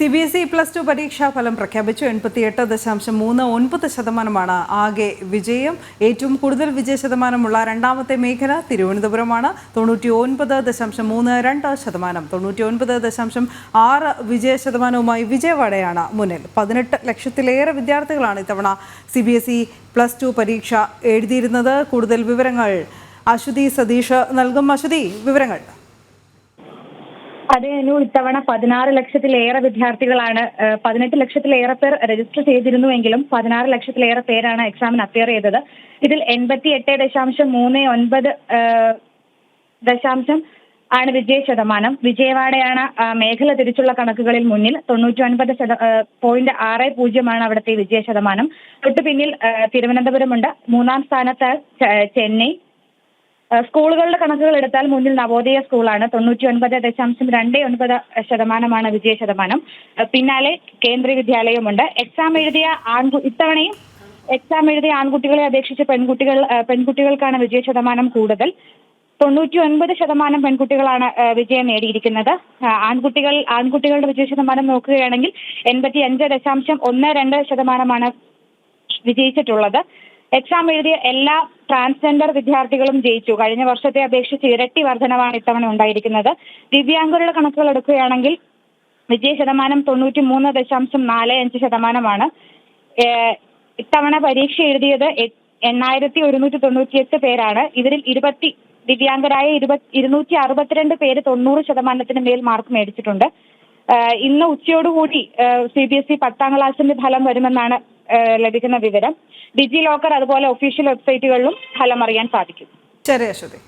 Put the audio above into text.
C B S E plus two പരീക്ഷാ ഫലം പ്രഖ്യാപിച്ചു. എൺപത്തിയെട്ട് ദശാംശം മൂന്ന് ഒൻപത് ശതമാനമാണ് ആകെ വിജയം. ഏറ്റവും കൂടുതൽ വിജയ ശതമാനമുള്ള രണ്ടാമത്തെ മേഖല തിരുവനന്തപുരമാണ്. തൊണ്ണൂറ്റി ഒൻപത് ദശാംശം മൂന്ന് രണ്ട് ശതമാനം. തൊണ്ണൂറ്റി ഒൻപത് ദശാംശം ആറ് വിജയ ശതമാനവുമായി വിജയവാഡയാണ് മുന്നിൽ. പതിനെട്ട് ലക്ഷത്തിലേറെ വിദ്യാർത്ഥികളാണ് ഇത്തവണ C B S E plus two പരീക്ഷ എഴുതിയിരുന്നത്. കൂടുതൽ വിവരങ്ങൾ അശ്വതി സതീഷ് നൽകും. അശ്വതി വിവരങ്ങൾ. അതെ അനു ഇത്തവണ പതിനാറ് ലക്ഷത്തിലേറെ വിദ്യാർത്ഥികളാണ് പതിനെട്ട് ലക്ഷത്തിലേറെ പേർ രജിസ്റ്റർ ചെയ്തിരുന്നുവെങ്കിലും പതിനാറ് ലക്ഷത്തിലേറെ പേരാണ് എക്സാമിന് അപ്പിയർ ചെയ്തത്. ഇതിൽ എൺപത്തി എട്ട് ദശാംശം മൂന്ന് ഒൻപത് ദശാംശം ആണ് വിജയ ശതമാനം വിജയവാഡയാണ് മേഖല തിരിച്ചുള്ള കണക്കുകളിൽ മുന്നിൽ. തൊണ്ണൂറ്റി ഒൻപത് ശത പോയിന്റ് ആറ് പൂജ്യമാണ് അവിടുത്തെ വിജയ ശതമാനം തൊട്ടു പിന്നിൽ തിരുവനന്തപുരമുണ്ട്. മൂന്നാം സ്ഥാനത്ത് ചെന്നൈ. സ്കൂളുകളുടെ കണക്കുകൾ എടുത്താൽ മുന്നിൽ നവോദയ സ്കൂളാണ്. തൊണ്ണൂറ്റി ഒൻപത് ദശാംശം രണ്ട് ഒൻപത് ശതമാനമാണ് വിജയ ശതമാനം. പിന്നാലെ കേന്ദ്ര വിദ്യാലയമുണ്ട്. എക്സാം എഴുതിയ ആൺകു ഇത്തവണയും എക്സാം എഴുതിയ ആൺകുട്ടികളെ അപേക്ഷിച്ച് പെൺകുട്ടികൾ പെൺകുട്ടികൾക്കാണ് വിജയ ശതമാനം കൂടുതൽ. തൊണ്ണൂറ്റി ഒൻപത് ശതമാനം പെൺകുട്ടികളാണ് വിജയം നേടിയിരിക്കുന്നത്. ആൺകുട്ടികൾ ആൺകുട്ടികളുടെ വിജയ ശതമാനം നോക്കുകയാണെങ്കിൽ എൺപത്തി അഞ്ച് ദശാംശം ഒന്ന് രണ്ട് ശതമാനമാണ് വിജയിച്ചിട്ടുള്ളത്. എക്സാം എഴുതിയ എല്ലാ ട്രാൻസ്ജെൻഡർ വിദ്യാർത്ഥികളും ജയിച്ചു. കഴിഞ്ഞ വർഷത്തെ അപേക്ഷിച്ച് ഇരട്ടി വർധനമാണ് ഇത്തവണ ഉണ്ടായിരിക്കുന്നത്. ദിവ്യാംഗരുടെ കണക്കുകൾ എടുക്കുകയാണെങ്കിൽ വിജയ ശതമാനം തൊണ്ണൂറ്റി മൂന്ന് ദശാംശം നാല് അഞ്ച് ശതമാനമാണ്. ഇത്തവണ പരീക്ഷ എഴുതിയത് എണ്ണായിരത്തി ഒരുന്നൂറ്റി തൊണ്ണൂറ്റിയെട്ട് പേരാണ്. ഇവരിൽ ഇരുപത്തി ദിവ്യാംഗരായ ഇരുപത്തി ഇരുന്നൂറ്റി അറുപത്തിരണ്ട് പേര് തൊണ്ണൂറ് ശതമാനത്തിന് മേൽ മാർക്ക് മേടിച്ചിട്ടുണ്ട്. ഇന്ന് ഉച്ചയോടുകൂടി സി ബി എസ് ഇ പത്താം ക്ലാസിന്റെ ഫലം വരുമെന്നാണ് ലഭിക്കുന്ന വിവരം ഡിജി ലോക്കർ അതുപോലെ ഒഫീഷ്യൽ വെബ്സൈറ്റുകളിലും ഫലം അറിയാൻ സാധിക്കും. ശരി അശ്വതി.